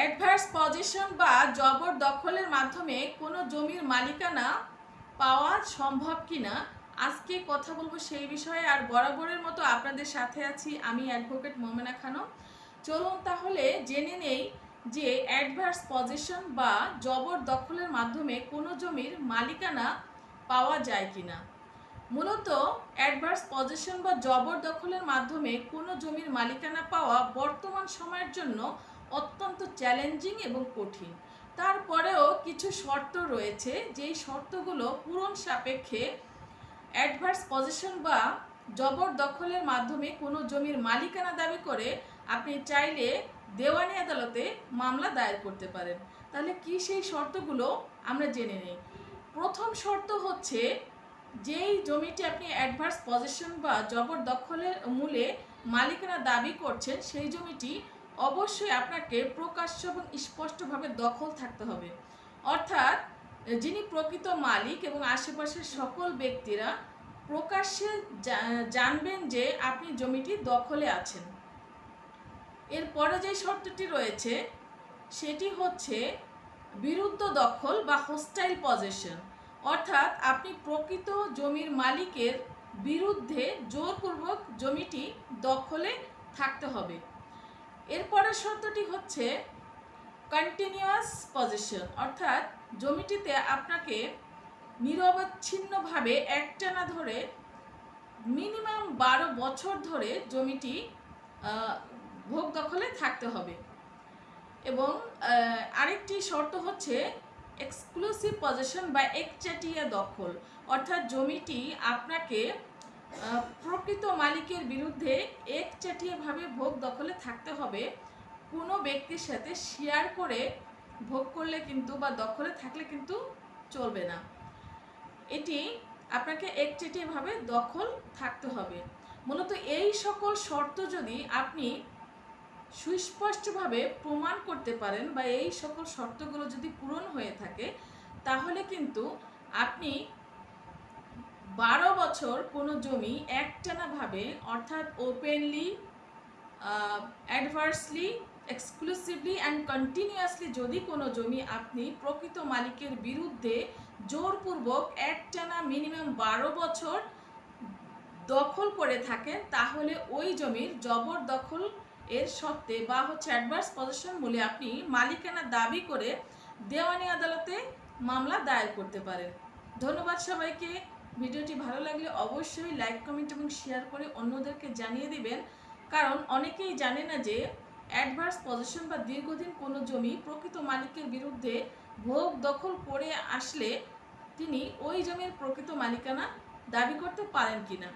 Adverse position বা জবর দখলের মাধ্যমে কোনো জমির মালিকানা পাওয়া সম্ভব কি না আজকে কথা বলব সেই বিষয়ে। আর বরাবরের মতো আপনাদের সাথে আছি আমি অ্যাডভোকেট মোমেনা খানম। চলুন তাহলে জেনে নেই যে অ্যাডভার্স পজিশন বা জবর দখলের মাধ্যমে কোনো জমির মালিকানা পাওয়া যায় কি না মূলত অ্যাডভার্স পজিশন বা জবর দখলের মাধ্যমে কোনো জমির মালিকানা পাওয়া বর্তমান সময়ের জন্য অত্যন্ত চ্যালেঞ্জিং এবং কঠিন। তারপরেও কিছু শর্ত রয়েছে, যেই শর্তগুলো পূরণ সাপেক্ষে অ্যাডভার্স পজিশন বা জবর দখলের মাধ্যমে কোনো জমির মালিকানা দাবি করে আপনি চাইলে দেওয়ানি আদালতে মামলা দায়ের করতে পারেন। তাহলে কি সেই শর্তগুলো আমরা জেনে নিই। প্রথম শর্ত হচ্ছে, যেই জমিটি আপনি অ্যাডভার্স পজিশন বা জবর দখলের মূলে মালিকানা দাবি করছেন, সেই জমিটি অবশ্যই আপনাকে প্রকাশ্য এবং স্পষ্টভাবে দখল থাকতে হবে। অর্থাৎ, যিনি প্রকৃত মালিক এবং আশেপাশের সকল ব্যক্তিরা প্রকাশ্যে জানবেন যে আপনি জমিটি দখলে আছেন। এরপরে যে শর্তটি রয়েছে, সেটি হচ্ছে বিরুদ্ধ দখল বা হোস্টাইল পজেশন অর্থাৎ, আপনি প্রকৃত জমির মালিকের বিরুদ্ধে জোরপূর্বক জমিটি দখলে থাকতে হবে। এরপরের শর্তটি হচ্ছে কন্টিনিউয়াস পজিশন অর্থাৎ জমিটিতে আপনাকে নিরবচ্ছিন্নভাবে একটানা ধরে মিনিমাম বারো বছর ধরে জমিটি ভোগ দখলে থাকতে হবে। এবং আরেকটি শর্ত হচ্ছে এক্সক্লুসিভ পজিশন বা একচাটিয়া দখল, অর্থাৎ জমিটি আপনাকে প্রকৃত মালিকের বিরুদ্ধে একচাটিয়াভাবে ভোগ দখলে থাকতে হবে। কোনো ব্যক্তির সাথে শেয়ার করে ভোগ করলে কিন্তু বা দখলে থাকলে কিন্তু চলবে না। এটি আপনাকে একচেটিয়াভাবে দখল থাকতে হবে। মূলত এই সকল শর্ত যদি আপনি সুস্পষ্টভাবে প্রমাণ করতে পারেন বা এই সকল শর্তগুলো যদি পূরণ হয়ে থাকে, তাহলে কিন্তু আপনি বারো বছর কোনো জমি একটানাভাবে, অর্থাৎ openly adversely exclusively and continuously যদি কোনো জমি আপনি প্রকৃত মালিকের বিরুদ্ধে জোরপূর্বক একটানা মিনিমাম বারো বছর দখল করে থাকেন, তাহলে ওই জমির জবর দখল এর সত্ত্বে বা হচ্ছে অ্যাডভার্স পজিশন মূলে আপনি মালিকানা দাবি করে দেওয়ানি আদালতে মামলা দায়ের করতে পারেন। ধন্যবাদ সবাইকে। ভিডিওটি ভালো লাগলে অবশ্যই লাইক, কমেন্ট এবং শেয়ার করে অন্যদেরকে জানিয়ে দিবেন। কারণ অনেকেই জানে না যে অ্যাডভার্স পজিশন বা দীর্ঘদিন কোনো জমি প্রকৃত মালিকের বিরুদ্ধে ভোগ দখল করে আসলে তিনি ওই জমির প্রকৃত মালিকানা দাবি করতে পারেন কিনা।